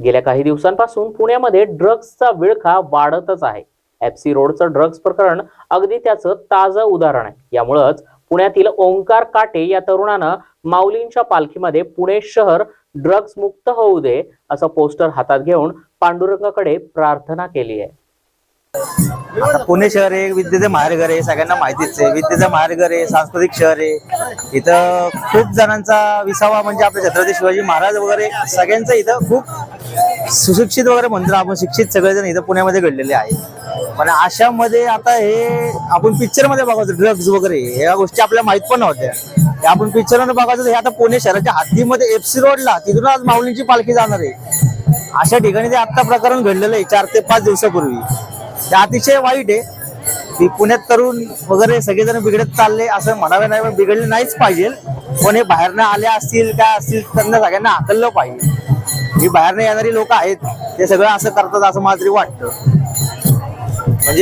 गेल्या काही दिवसांपासून पुण्यामध्ये ड्रग्सचा विळखा वाढतच आहे. एफसी रोडचं ड्रग्ज प्रकरण अगदी त्याचं ताजं उदाहरण आहे. यामुळंच पुण्यातील ओंकार काटे या तरुणानं माऊलींच्या पालखीमध्ये पुणे शहर ड्रग्ज मुक्त होऊ दे असं पोस्टर हातात घेऊन पांडुरंगाकडे प्रार्थना केली आहे. आता पुणे शहर हे विद्येचं माहेरघर आहे सगळ्यांना माहितीच आहे. विद्येचं माहेरघर आहे सांस्कृतिक शहर आहे. इथं खूप जणांचा विसावा म्हणजे आपले छत्रपती शिवाजी महाराज वगैरे सगळ्यांचं इथं खूप सुशिक्षित वगैरे म्हणतो आपण शिक्षित सगळेजण इथं पुण्यामध्ये घडलेले आहे पण अशामध्ये आता हे आपण पिक्चरमध्ये बघायचो ड्रग्ज वगैरे ह्या गोष्टी आपल्याला माहीत पण नव्हत्या. हे आपण पिक्चरमध्ये बघायचं बघायचो हे आता पुणे शहराच्या हद्दीमध्ये एफसी रोडला तिथून आज माऊलींची पालखी जाणार आहे. अशा ठिकाणी ते आत्ता प्रकरण घडलेलं आहे चार ते पाच दिवसापूर्वी. ते अतिशय वाईट आहे. की पुण्यात तरुण वगैरे सगळेजण बिघडत चालले असं म्हणावे नाही पण बिघडले नाहीच पाहिजे. पण हे बाहेरनं आले असतील काय असतील त्यांना सगळ्यांना हाकललं पाहिजे. जी बाहेरने येणारी लोक आहेत. ते सगळं असं करतात असं मला तरी वाटतं. म्हणजे